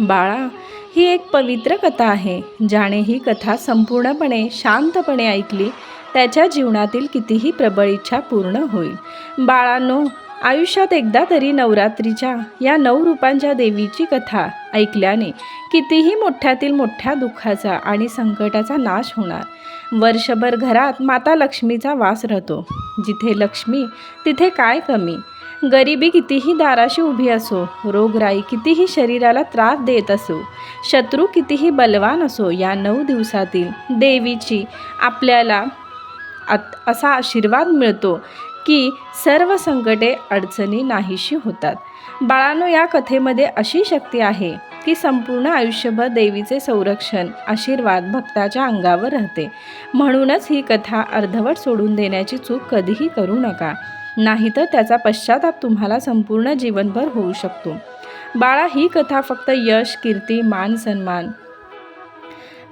बाळा ही एक पवित्र कथा आहे ज्याने ही कथा संपूर्णपणे शांतपणे ऐकली त्याच्या जीवनातील कितीही प्रबळ इच्छा पूर्ण होईल. बाळांनो आयुष्यात एकदा तरी नवरात्रीच्या या नऊ रूपांच्या देवीची कथा ऐकल्याने कितीही मोठ्यातील मोठ्या दुःखाचा आणि संकटाचा नाश होणार. वर्षभर घरात माता लक्ष्मीचा वास राहतो. जिथे लक्ष्मी तिथे काय कमी? गरिबी कितीही दाराशी उभी असो रोगराई कितीही शरीराला त्रास देत असो शत्रू कितीही बलवान असो या नऊ दिवसातील देवीची आपल्याला आत असा आशीर्वाद मिळतो की सर्व संकटे अडचणी नाहीशी होतात. बाळांनो या कथेमध्ये अशी शक्ती आहे की संपूर्ण आयुष्यभर देवीचे संरक्षण आशीर्वाद भक्ताच्या अंगावर राहते. म्हणूनच ही कथा अर्धवट सोडून देण्याची चूक कधीही करू नका. नाहीतर त्याचा पश्चाताप तुम्हाला संपूर्ण जीवनभर होऊ शकतो. बाळा ही कथा फक्त यश कीर्ती मान सन्मान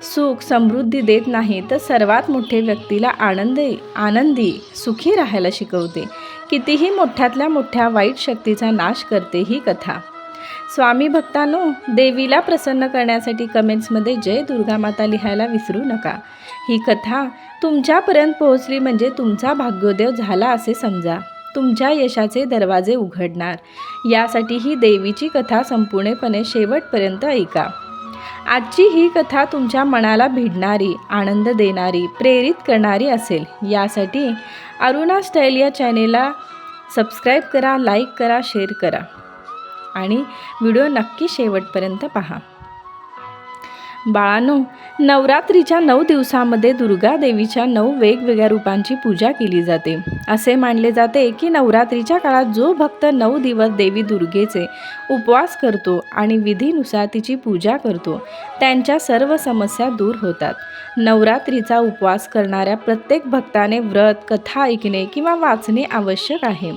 सुख समृद्धी देत नाही तर सर्वात मोठे व्यक्तीला आनंदी आनंदी सुखी राहायला शिकवते. कितीही मोठ्यातल्या मोठ्या वाईट शक्तीचा नाश करते ही कथा. स्वामी भक्तांनो देवीला प्रसन्न करण्यासाठी कमेंट्समध्ये जय दुर्गा माता लिहायला विसरू नका. ही कथा तुमच्यापर्यंत पोहोचली म्हणजे तुमचा भाग्योदय झाला असे समजा. तुमच्या यशाचे दरवाजे उघडणार. यासाठी ही देवीची कथा संपूर्णपणे शेवटपर्यंत ऐका. आजची ही कथा तुमच्या मनाला भिडणारी आनंद देणारी प्रेरित करणारी असेल. यासाठी अरुणा स्टाईल या चॅनेलला सबस्क्राईब करा लाईक करा शेअर करा. आणि व्हिडिओ नक्की शेवटपर्यंत पहा. बाळानो नवरात्रीच्या नऊ दिवसामध्ये दुर्गा देवीच्या नऊ वेगवेगळ्या रूपांची पूजा केली जाते. असे मानले जाते की नवरात्रीच्या काळात जो भक्त नऊ दिवस देवी दुर्गेचे उपवास करतो आणि विधीनुसार तिची पूजा करतो त्यांच्या सर्व समस्या दूर होतात. नवरात्रीचा उपवास करणाऱ्या प्रत्येक भक्ताने व्रत कथा ऐकणे किंवा वाचणे आवश्यक आहे.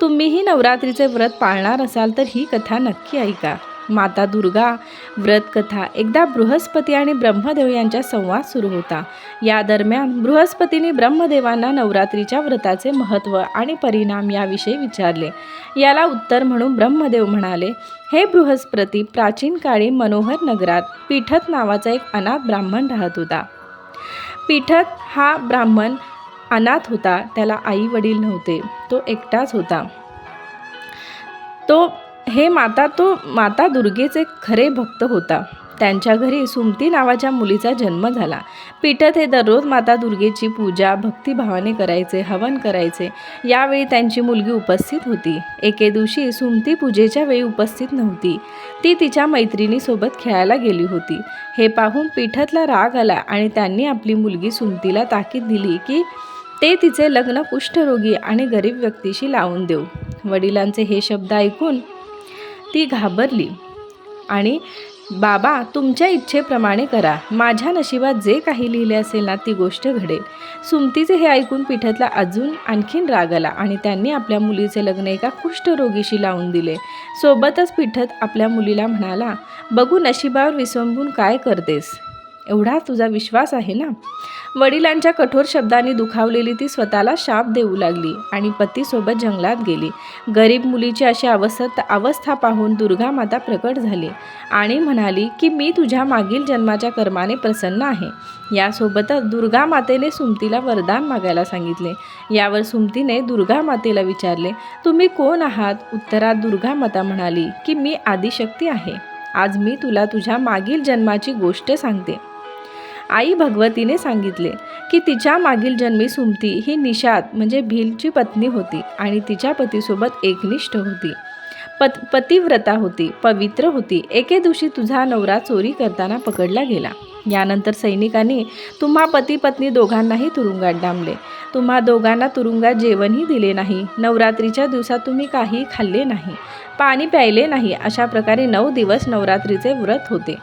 तुम्हीही नवरात्रीचे व्रत पाळणार असाल तर ही कथा नक्की ऐका. माता दुर्गा व्रतकथा एकदा बृहस्पती आणि ब्रह्मदेव यांच्या संवाद सुरू होता. या दरम्यान बृहस्पतीने ब्रह्मदेवांना नवरात्रीच्या व्रताचे महत्त्व आणि परिणाम याविषयी विचारले. याला उत्तर म्हणून ब्रह्मदेव म्हणाले हे बृहस्पती प्राचीन काळी मनोहर नगरात पीठत नावाचा एक अनाथ ब्राह्मण राहत होता. पीठत हा ब्राह्मण अनाथ होता त्याला आई वडील नव्हते तो एकटाच होता. तो हे माता तो माता दुर्गेचे खरे भक्त होता. त्यांच्या घरी सुमती नावाच्या मुलीचा जन्म झाला. पीठत हे दररोज माता दुर्गेची पूजा भक्तिभावाने करायचे हवन करायचे. यावेळी त्यांची मुलगी उपस्थित होती. एके दिवशी सुमती पूजेच्या वेळी उपस्थित नव्हती. ती तिच्या मैत्रिणीसोबत खेळायला गेली होती. हे पाहून पीठतला राग आला आणि त्यांनी आपली मुलगी सुमतीला ताकीद दिली की ते तिचे लग्न कुष्ठरोगी आणि गरीब व्यक्तीशी लावून देऊ. वडिलांचे हे शब्द ऐकून ती घाबरली. आणि बाबा तुमच्या इच्छेप्रमाणे करा. माझ्या नशिबात जे काही लिहिले असेल ना ती गोष्ट घडेल. सुमतीचे हे ऐकून पिठातला अजून आणखीन राग आला आणि त्यांनी आपल्या मुलीचे लग्न एका कुष्ठरोगीशी लावून दिले. सोबतच पिठत आपल्या मुलीला म्हणाला बघू नशिबावर विसंबून काय करतेस. एवढा तुझा विश्वास आहे ना? वडिलांच्या कठोर शब्दांनी दुखावलेली ती स्वतःला शाप देऊ लागली आणि पतीसोबत जंगलात गेली. गरीब मुलीची अशी अवस्था अवस्था पाहून दुर्गा माता प्रकट झाली आणि म्हणाली की मी तुझ्या मागील जन्माच्या कर्माने प्रसन्न आहे. यासोबतच दुर्गा मातेने सुमतीला वरदान मागायला सांगितले. यावर सुमतीने दुर्गा मातेला विचारले तुम्ही कोण आहात? उत्तरात दुर्गा माता म्हणाली की मी आदिशक्ती आहे. आज मी तुला तुझ्या मागील जन्माची गोष्ट सांगते. आई भगवतीने सांगितले की तिच्या मागील जन्मी सुमती ही निषाद म्हणजे भीलची पत्नी होती आणि तिच्या पतीसोबत एकनिष्ठ होती. पत पतिव्रता होती पवित्र होती. एके दिवशी तुझा नवरा चोरी करताना पकडला गेला. यानंतर सैनिकांनी तुम्हा पती पत्नी दोघांनाही तुरुंगात डांबले. तुम्हा दोघांना तुरुंगात जेवणही दिले नाही. नवरात्रीच्या दिवसात तुम्ही काही खाल्ले नाही. पाणी प्यायले नाही. अशा प्रकारे नऊ दिवस नवरात्रीचे व्रत होते.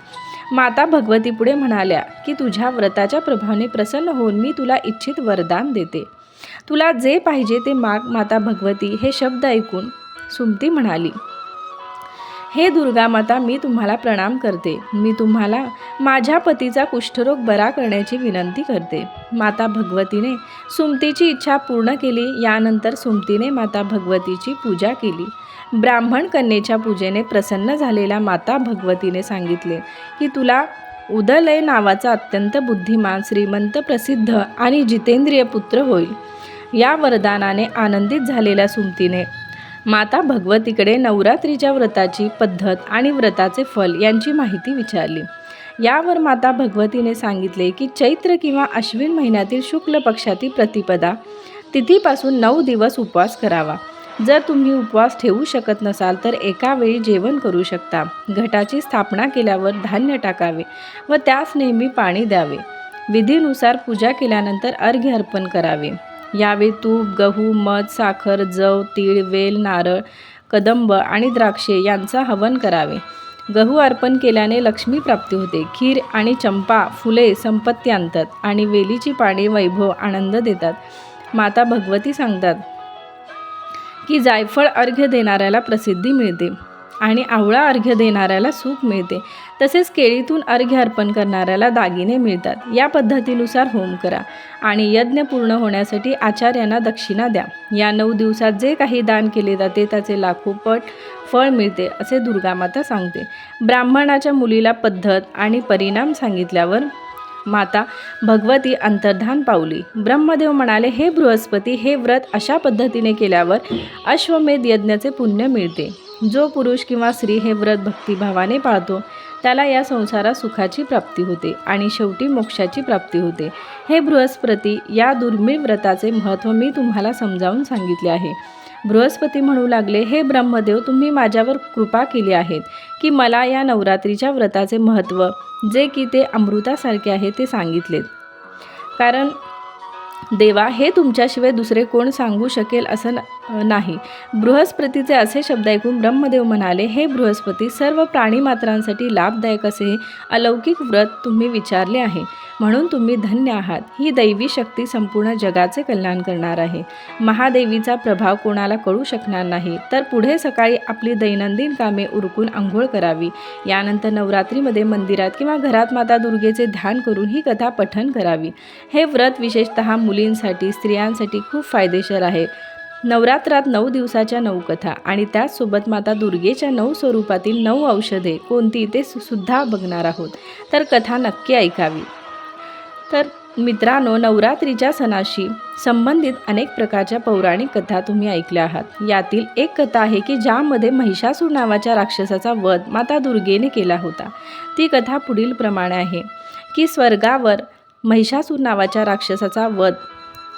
माता भगवती पुढे म्हणाल्या की तुझ्या व्रताच्या प्रभावाने प्रसन्न होऊन मी तुला इच्छित वरदान देते. तुला जे पाहिजे ते माग माता भगवती हे शब्द ऐकून सुमती म्हणाली. हे दुर्गा माता मी तुम्हाला प्रणाम करते. मी तुम्हाला माझ्या पतीचा कुष्ठरोग बरा करण्याची विनंती करते. माता भगवतीने सुमतीची इच्छा पूर्ण केली. यानंतर सुमतीने माता भगवतीची पूजा केली. ब्राह्मण कन्येच्या पूजेने प्रसन्न झालेल्या माता भगवतीने सांगितले की तुला उदलय नावाचा अत्यंत बुद्धिमान श्रीमंत प्रसिद्ध आणि जितेंद्रिय पुत्र होईल. या वरदानाने आनंदित झालेल्या सुमतीने माता भगवतीकडे नवरात्रीच्या व्रताची पद्धत आणि व्रताचे फल यांची माहिती विचारली. यावर माता भगवतीने सांगितले की चैत्र किंवा अश्विन महिन्यातील शुक्ल पक्षातील प्रतिपदा तिथीपासून नऊ दिवस उपवास करावा. जर तुम्ही उपवास ठेवू शकत नसाल तर एका वेळी जेवण करू शकता. घटाची स्थापना केल्यावर धान्य टाकावे व त्यास नेहमी पाणी द्यावे. विधीनुसार पूजा केल्यानंतर अर्घ्य अर्पण करावे. यावेळी तूप गहू मध साखर जव तीळ वेल नारळ कदंब आणि द्राक्षे यांचा हवन करावे. गहू अर्पण केल्याने लक्ष्मी प्राप्ती होते. खीर आणि चंपा फुले संपत्ती आणतात आणि वेलीची पाने वैभव आनंद देतात. माता भगवती सांगतात की जायफळ अर्घ्य देणाऱ्याला प्रसिद्धी मिळते आणि आवळा अर्घ्य देणाऱ्याला सुख मिळते. तसेच केळीतून अर्घ्य अर्पण करणाऱ्याला दागिने मिळतात. या पद्धतीनुसार होम करा आणि यज्ञ पूर्ण होण्यासाठी आचार्यांना दक्षिणा द्या. या नऊ दिवसात जे काही दान केले जाते त्याचे लाखो पट फळ मिळते असे दुर्गामाता सांगते. ब्राह्मणाच्या मुलीला पद्धत आणि परिणाम सांगितल्यावर माता भगवती अंतर्धान पावली. ब्रह्मदेव म्हणाले हे बृहस्पती हे व्रत अशा पद्धतीने केल्यावर अश्वमेध यज्ञाचे पुण्य मिळते. जो पुरुष किंवा स्त्री हे व्रत भक्तिभावाने पाळतो त्याला या संसारात सुखाची प्राप्ती होते आणि शेवटी मोक्षाची प्राप्ती होते. हे बृहस्पती या दुर्मिळ व्रताचे महत्त्व मी तुम्हाला समजावून सांगितले आहे. बृहस्पती म्हणू लागले हे ब्रह्मदेव तुम्ही माझ्यावर कृपा केली आहेत की मला या नवरात्रीच्या व्रताचे महत्त्व जे की ते अमृतासारखे आहे ते सांगितलेत. कारण देवा हे तुमच्याशिवाय दुसरे कोण सांगू शकेल असं न- नाही. बृहस्पतीचे असे शब्द ऐकून ब्रह्मदेव म्हणाले हे बृहस्पती सर्व प्राणीमात्रांसाठी लाभदायक असे अलौकिक व्रत तुम्ही विचारले आहे. म्हणून तुम्ही धन्य आहात. ही दैवी शक्ती संपूर्ण जगाचे कल्याण करणार आहे. महादेवीचा प्रभाव कोणाला कळू शकणार नाही. तर पुढे सकाळी आपली दैनंदिन कामे उरकून आंघोळ करावी. यानंतर नवरात्रीमध्ये मंदिरात किंवा घरात माता दुर्गेचे ध्यान करून ही कथा पठन करावी. हे व्रत विशेषतः मुलींसाठी स्त्रियांसाठी खूप फायदेशीर आहे. नवरात्रात नऊ दिवसाच्या नऊ कथा आणि त्याचसोबत माता दुर्गेच्या नऊ स्वरूपातील नऊ औषधे कोणती ते सु- सुद्धा बघणार आहोत. तर कथा नक्की ऐकावी. तर मित्रांनो नवरात्रीच्या सणाशी संबंधित अनेक प्रकारच्या पौराणिक कथा तुम्ही ऐकल्या आहात. यातील एक कथा आहे की ज्यामध्ये महिषासूर नावाच्या राक्षसाचा वध माता दुर्गेने केला होता. ती कथा पुढील प्रमाणे आहे की स्वर्गावर महिषासूर नावाच्या राक्षसाचा वध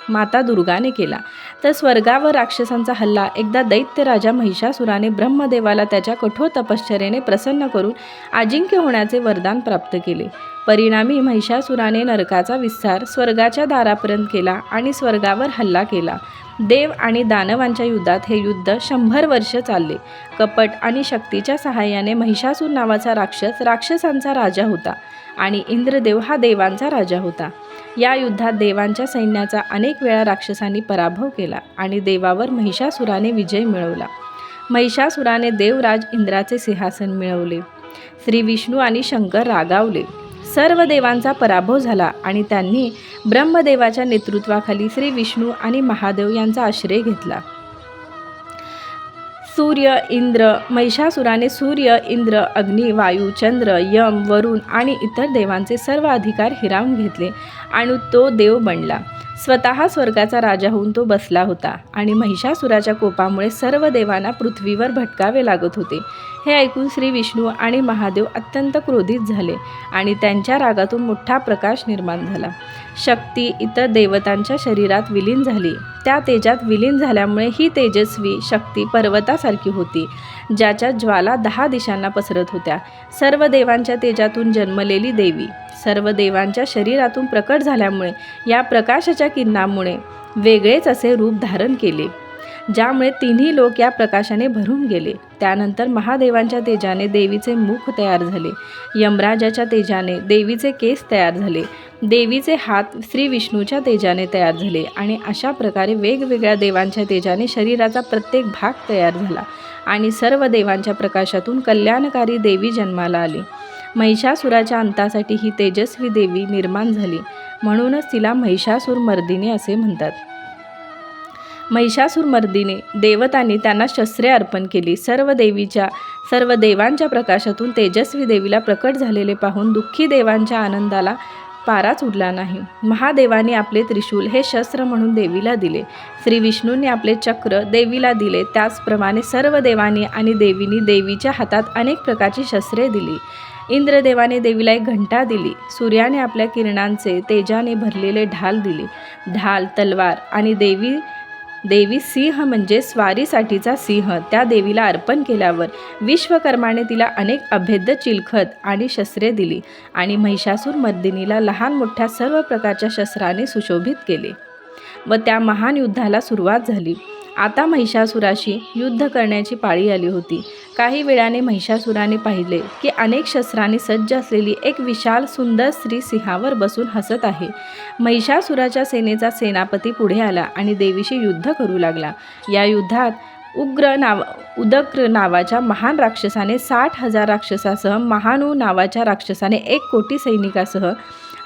माता दुर्गाने केला. तर स्वर्गावर राक्षसांचा हल्ला एकदा दैत्य राजा महिषासुराने ब्रह्मदेवाला त्याच्या कठोर तपश्चर्याने प्रसन्न करून अजिंक्य होण्याचे वरदान प्राप्त केले. परिणामी महिषासुराने नरकाचा विस्तार स्वर्गाच्या दारापर्यंत केला आणि स्वर्गावर हल्ला केला. देव आणि दानवांच्या युद्धात हे युद्ध शंभर वर्ष चालले. कपट आणि शक्तीच्या सहाय्याने महिषासूर नावाचा राक्षस राक्षसांचा राजा होता आणि इंद्रदेव हा देवांचा राजा होता. या युद्धात देवांच्या सैन्याचा अनेक वेळा राक्षसांनी पराभव केला आणि देवावर महिषासुराने विजय मिळवला. महिषासुराने देवराज इंद्राचे सिंहासन मिळवले. श्री विष्णू आणि शंकर रागावले. सर्व देवांचा पराभव झाला आणि त्यांनी ब्रह्मदेवाच्या नेतृत्वाखाली श्री विष्णू आणि महादेव यांचा आश्रय घेतला. सूर्य इंद्र महिषासुराने सूर्य इंद्र अग्नी वायू चंद्र यम वरुण आणि इतर देवांचे सर्व अधिकार हिरावून घेतले आणि तो देव बनला. स्वतः स्वर्गाचा राजा होऊन तो बसला होता आणि महिषासुराच्या कोपामुळे सर्व देवांना पृथ्वीवर भटकावे लागत होते. हे ऐकून श्री विष्णू आणि महादेव अत्यंत क्रोधित झाले आणि त्यांच्या रागातून मोठा प्रकाश निर्माण झाला. शक्ती इतर देवतांच्या शरीरात विलीन झाली. त्या तेजात विलीन झाल्यामुळे ही तेजस्वी शक्ती पर्वतासारखी होती ज्याच्या ज्वाला दहा दिशांना पसरत होत्या. सर्व देवांच्या तेजातून जन्मलेली देवी सर्व देवांच्या शरीरातून प्रकट झाल्यामुळे या प्रकाशाच्या किरणामुळे वेगळेच असे रूप धारण केले. ज्यामुळे तिन्ही लोक या प्रकाशाने भरून गेले. त्यानंतर महादेवांच्या तेजाने देवीचे मुख तयार झाले. यमराजाच्या तेजाने देवीचे केस तयार झाले. देवीचे हात श्री विष्णूच्या तेजाने तयार झाले आणि अशा प्रकारे वेगवेगळ्या देवांच्या तेजाने शरीराचा प्रत्येक भाग तयार झाला आणि सर्व देवांच्या प्रकाशातून कल्याणकारी देवी जन्माला आली. महिषासुराच्या अंतासाठी ही तेजस्वी देवी निर्माण झाली. म्हणूनच तिला महिषासूर मर्दिनी असे म्हणतात. महिषासुरमर्दिने देवतांनी त्यांना शस्त्रे अर्पण केली. सर्व देवीच्या सर्व देवांच्या प्रकाशातून तेजस्वी देवीला प्रकट झालेले पाहून दुःखी देवांच्या आनंदाला पाराच उरला नाही. महादेवाने आपले त्रिशूल हे शस्त्र म्हणून देवीला दिले. श्री विष्णूंनी आपले चक्र देवीला दिले. त्याचप्रमाणे सर्व देवांनी आणि देवीनी देवीच्या हातात अनेक प्रकारची शस्त्रे दिली. इंद्रदेवाने देवीला एक घंटा दिली. सूर्याने आपल्या किरणांचे तेजाने भरलेले ढाल दिले. ढाल तलवार आणि देवी देवी सिंह म्हणजे स्वारीसाठीचा सिंह. त्या देवीला अर्पण केल्यावर विश्वकर्माने तिला अनेक अभेद्य चिलखत आणि शस्त्रे दिली आणि महिषासूर मर्दिनीला लहान मोठ्या सर्व प्रकारच्या शस्त्राने सुशोभित केले व त्या महान युद्धाला सुरुवात झाली. आता महिषासुराशी युद्ध करण्याची पाळी आली होती. काही वेळाने महिषासुराने पाहिले की अनेक शस्त्रांनी सज्ज असलेली एक विशाल सुंदर स्त्री सिंहावर बसून हसत आहे. महिषासुराच्या सेनेचा सेनापती पुढे आला आणि देवीशी युद्ध करू लागला. या युद्धात उग्र नाव उदग्र नावाच्या महान राक्षसाने साठ हजार राक्षसासह महानू नावाच्या राक्षसाने एक कोटी सैनिकासह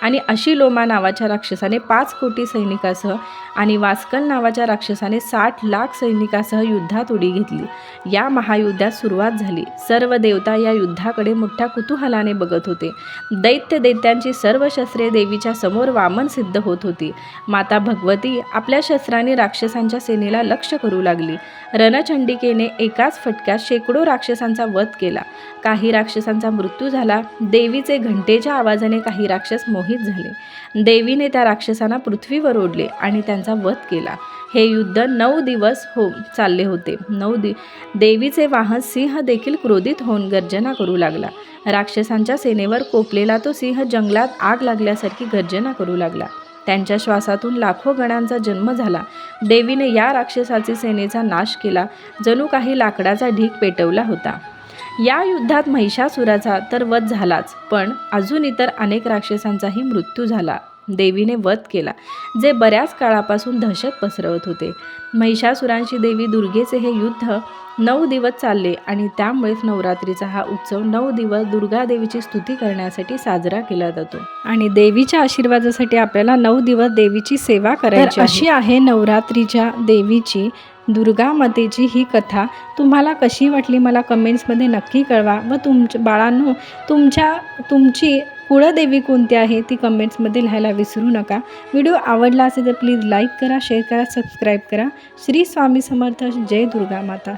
आणि अशिलोमा नावाच्या राक्षसाने पाच कोटी सैनिकासह आणि वास्कल नावाच्या राक्षसाने साठ लाख सैनिकासह युद्धात उडी घेतली. या महायुद्धात सुरुवात झाली. सर्व देवता या युद्धाकडे मोठ्या कुतूहलाने बघत होते. दैत्य दैत्यांची सर्व शस्त्रे देवीच्या समोर वामन सिद्ध होत होती. माता भगवती आपल्या शस्त्राने राक्षसांच्या सेनेला लक्ष करू लागली. रणचंडिकेने एकाच फटक्यात शेकडो राक्षसांचा वध केला. काही राक्षसांचा मृत्यू झाला. देवीचे घंटेच्या आवाजाने काही राक्षस मोहित झाले. देवीने त्या राक्षसांना पृथ्वीवर ओढले आणि त्यांचा वध केला. हे युद्ध नऊ दिवस हो चालले होते. नऊ दि देवीचे वाहन सिंह देखील क्रोधित होऊन गर्जना करू लागला. राक्षसांच्या सेनेवर कोपलेला तो सिंह जंगलात आग लागल्यासारखी गर्जना करू लागला. त्यांच्या श्वासातून लाखो गणांचा जन्म झाला. देवीने या राक्षसाची सेनेचा नाश केला. जणू काही लाकडाचा ढीक पेटवला होता. या युद्धात महिषासुराचा तर वध झालाच पण अजून इतर अनेक राक्षसांचाही मृत्यू झाला. देवीने वध केला जे बऱ्याच काळापासून दहशत पसरवत होते. महिषासुरांशी देवी दुर्गेचे हे युद्ध नऊ दिवस चालले आणि त्यामुळेच नवरात्रीचा हा उत्सव नऊ दिवस दुर्गा देवीची स्तुती करण्यासाठी साजरा केला जातो. आणि देवीच्या आशीर्वादासाठी आपल्याला नऊ दिवस देवीची सेवा करायची अशी आहे नवरात्रीच्या देवीची दुर्गा मातेची ही कथा. तुम्हाला कशी वाटली मला कमेंट्समध्ये नक्की कळवा व तुमच्या बाळांनो तुमच्या तुमची कुळदेवी कोणती आहे ती कमेंट्समध्ये लिहायला विसरू नका. व्हिडिओ आवडला असेल तर प्लीज लाईक करा शेअर करा सबस्क्राईब करा. श्री स्वामी समर्थ जय दुर्गा माता.